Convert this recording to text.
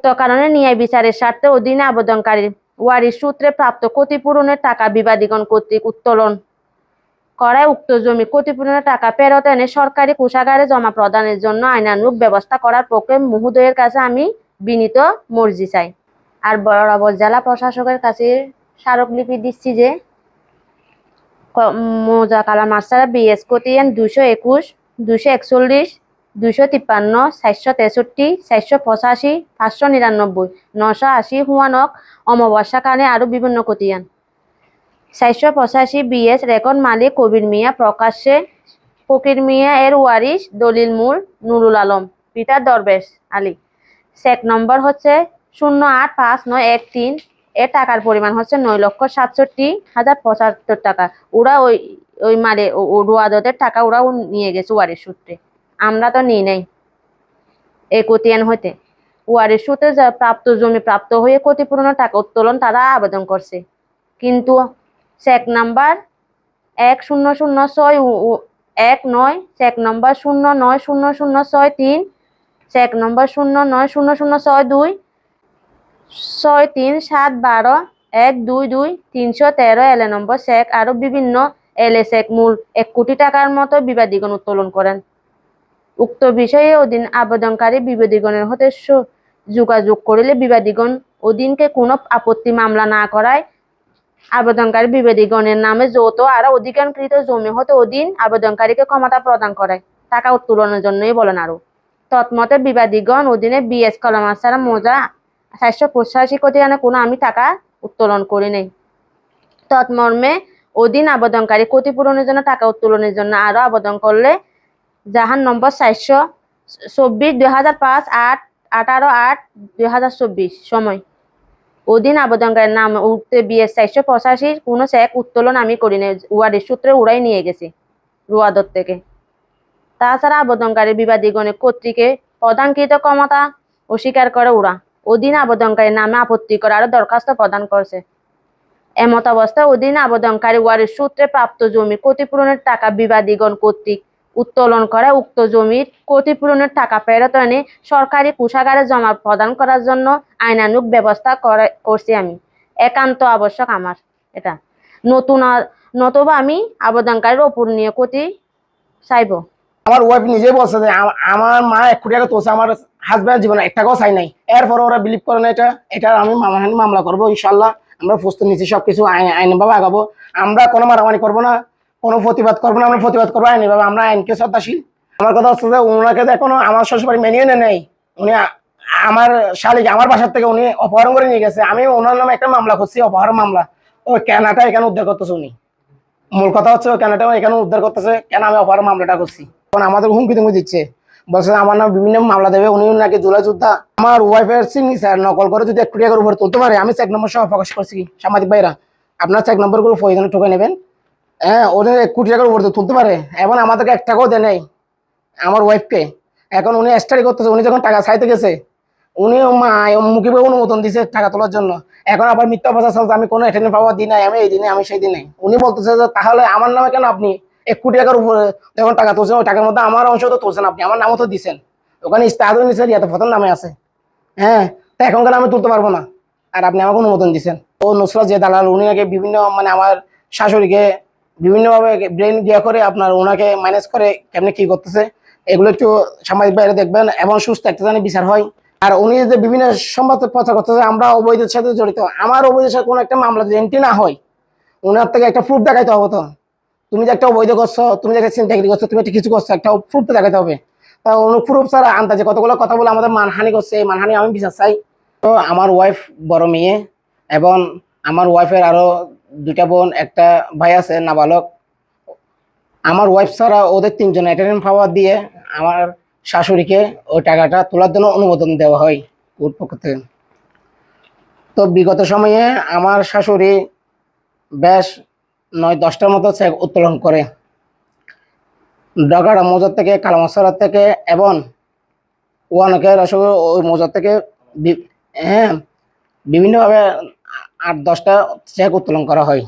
উক্ত কারণে ন্যায় বিচারের স্বার্থে অধীনে আবেদনকারী ওয়ারিশ সূত্রে প্রাপ্ত ক্ষতিপূরণের টাকা বিবাদীগণ কর্তৃক উত্তোলন করায় উক্ত জমি ক্ষতিপূরণের টাকা ফেরত এনে সরকারি কোষাগারে জমা প্রদানের জন্য আইনানুগ ব্যবস্থা করার পক্ষে মহোদয়ের কাছে আমি বিনীত মর্জি চাই। আর বরাবর জেলা প্রশাসকের কাছে স্মারকলিপি দিচ্ছি যে, ক- মৌজা কালা মাস্টার বিএস কতিয়ান দুশো একুশ দুশো একচল্লিশ দুশো তিপ্পান্ন চারশো তেষট্টি চারশো পঁচাশি, পাঁচশো নিরানব্বই নশো আশি হুয়ানক অমাবস্যাকালে আরও বিভিন্ন কতিয়ান চারশো পঁচাশি বিএস রেকর্ড মালিক কবির মিয়া প্রকাশ্যে ফকির মিয়া এর ওয়ারিশ দলিল মূল নুরুল আলম পিতার দরবেশ আলী। চেক নম্বর হচ্ছে শূন্য আট পাঁচ নয় এক তিন। এর টাকার পরিমাণ হচ্ছে নয় লক্ষ সাতষট্টি হাজার পঁচাত্তর টাকা। ওরা ওই ওই মালে রুয়াদতের টাকা ওরাও নিয়ে গেছে ওয়ারিশ সূত্রে আমরা তো নিই নাই। এই কতিয়ান হইতে। ওয়ারিশ সূত্রে প্রাপ্ত জমি প্রাপ্ত হয়ে ক্ষতিপূরণের টাকা উত্তোলন তারা আবেদন করছে। কিন্তু চেক নাম্বার এক শূন্য শূন্য ছয় এক নয় চেক নম্বর শূন্য নয় শূন্য শূন্য ছয় তিন চেক নম্বর শূন্য নয় শূন্য শূন্য ছয় দুই, ছয় তিন সাত বারো এক দুই দুই তিনশো তেরো এল নম্বর চেক আরও বিভিন্ন এলে চেক মূল এক কোটি টাকার মতো বিবাদীগণ উত্তোলন করেন। উক্ত বিষয়ে অধীন আবেদনকারী বিবাদীগণের হতে যোগাযোগ করিলে বিবাদীগণ অধীনকে কোনো আপত্তি মামলা না করায় আবেদনকারী বিবাদীগণের নামে যৌথ আর অধিকারকৃত জমি হতে অধীন আবেদনকারীকে ক্ষমতা প্রদান করে টাকা উত্তোলনের জন্যই বলেন আরও। তৎমতে বিবাদীগণ অধীনে বিএস কলামার ছাড়া মোজা চারশো পঁচাশি কোটি আনে কোনো আমি টাকা উত্তোলন করি নাই। তৎমর্মে অধীন আবেদনকারী ক্ষতিপূরণের জন্য টাকা উত্তোলনের জন্য আরও আবেদন করলে জাহান নম্বর চারশো চব্বিশ দুই হাজার পাঁচ, আট, আঠারো আট দুই হাজার চব্বিশ, সময়। অধীন আবেদনকারীর নাম উঠতে বিএস চারশো পঁচাশির কোনো চেক উত্তোলন আমি করি নাই ওয়ারিশ সূত্রে উড়াই নিয়ে গেছি, রুয়াদত থেকে। তাছাড়া আবেদনকারী বিবাদীগণের কর্তৃকে প্রদানকৃত ক্ষমতা অস্বীকার করে ওরা অধীন আবেদনকারীর নামে আপত্তি করে আরও দরখাস্ত প্রদান করছে। এমত অবস্থায় অধীন আবেদনকারী ওয়ারিশ সূত্রে প্রাপ্ত জমি ক্ষতিপূরণের টাকা বিবাদীগণ কর্তৃক উত্তোলন করে উক্ত জমির ক্ষতিপূরণের টাকা ফেরত এনে সরকারি কোষাগারে জমা প্রদান করার জন্য আইনানুক ব্যবস্থা করে, করছি আমি। একান্ত আবশ্যক আমার এটা। নতুন নতুবা আমি আবেদনকারীর ওপর নিয়ে ক্ষতি চাইব। আমার ওয়াইফ নিজেই বলছে যে আমার মা এক কোটি টাকা তোলছে, আমার হাজব্যান্ড জীবনে এক টাকাও চাই নাই। এরপর ওরা বিলিভ করে না এটা। এটা আমি মামলা করব ইনশাল্লাহ আমরা প্রস্তুত নিচ্ছি, সবকিছু আইন, আইনভাবে আগাবো। আমরা কোনো মারামারি করব না। কোনো প্রতিবাদ করব না, আমরা প্রতিবাদ করব আইনিভাবে আমরা আইনকে শ্রদ্ধাশীল। আমার কথা হচ্ছে যে ওনাকে তো এখনও আমার শ্বশুরবাড়ি মেনিয়ে নেয় নেই। উনি আমার শালিক, আমার বাসার থেকে উনি অপহরণ করে নিয়ে গেছে। আমি ওনার নামে একটা মামলা করছি, অপহরণ মামলা। ও কেনাটা এখানে উদ্ধার করতেছে উনি। মূল কথা হচ্ছে ও কেনাটা এখানে উদ্ধার করতেছে, কেন আমি অপহরণ মামলাটা করছি? কারণ আমাদের হুমকি তুমকি দিচ্ছে। বলছে আমার নাম বিভিন্ন মামলা দেবে, উনি নাকি জুলাই যোদ্ধা। আমার ওয়াইফের সিগনেচার নকল করে যদি একটু টাকার উপরে তুলতে পারে, আমি চেক নম্বর সহ প্রকাশ করছি, সাংবাদিক ভাইরা। আপনার চেক নম্বরগুলো প্রয়োজনে ঠকে নেবেন। হ্যাঁ ওদের এক কোটি টাকার উপরে তুলতে পারে। এবং আমাদেরকে এক টাকাও দেয় নাই আমার ওয়াইফকে এখন উনি স্টাডি করতেছে, উনি যখন টাকা চাইতে গেছে, উনি মুখে অনুমোদন দিছে টাকা তোলার জন্য। এখন আবার মিথ্যা কথা চলছে আমি কোনো এটেন্ড পাওয়া দিই নাই, আমি এই দিনে আমি সেই দিনে উনি বলতেছে যে তাহলে আমার নামে কেন আপনি এক কোটি টাকার উপরে যখন টাকা তুলছেন, ওই টাকার মধ্যে আমার অংশ তো তুলছেন আপনি, আমার নামও তো দিচ্ছেন ওখানে ইস্তাহাদও নিচ্ছেন ইয়াতে ফতন নামে আছে। হ্যাঁ তা এখন কেন আমি তুলতে পারব না। আর আপনি আমাকে অনুমোদন দিচ্ছেন ও নুসরাত যে দালাল, উনি আগে বিভিন্ন মানে আমার শাশুড়িকে বিভিন্নভাবে ব্রেন গিয়া করে আপনার ওনাকে ম্যানেজ করে কেমনি কি করতেছে, এগুলো একটু সামাজিক বাইরে দেখবেন এবং সুস্থ একটা জানি বিচার হয়। আর উনি যে বিভিন্ন সংবাদ প্রচার করতেছে, আমরা অবৈধের সাথে জড়িত। আমার অবৈধের সাথে কোনো একটা মামলা যদি এন্ট্রি না হয় ওনার থেকে একটা প্রুফ দেখাইতে হবে তো। তুমি যে একটা অবৈধ করছ, তুমি যে একটা চিন্তাগিরি করছ, তুমি একটা কিছু করছ, একটা প্রুফ তো দেখাতে হবে। তা প্রুফ ছাড়া আন্দাজে কতগুলো কথা বলে আমাদের মানহানি করছে, এই মানহানি আমি বিচার চাই। তো আমার ওয়াইফ বড় মেয়ে, এবং আমার ওয়াইফের আরও দুটা বোন, একটা ভাই আছে, নাবালক। আমার ওয়াইফ ছাড়া ওদের তিনজন অ্যাটেন্ডেন্ট পাওয়ার দিয়ে আমার শাশুড়িকে ওই টাকাটা তোলার জন্য অনুমোদন দেওয়া হয় কোর্ট পক্ষ থেকে। তো বিগত সময়ে আমার শাশুড়ি বেশ নয়, দশটার মতো চেক উত্তোলন করে। ডগাড়া মৌজার থেকে কালামাসরা থেকে এবং ওয়ানকের আসলে ওই মৌজার থেকে হ্যাঁ বিভিন্নভাবে আট দশটা চেক উত্তোলন করা হয়।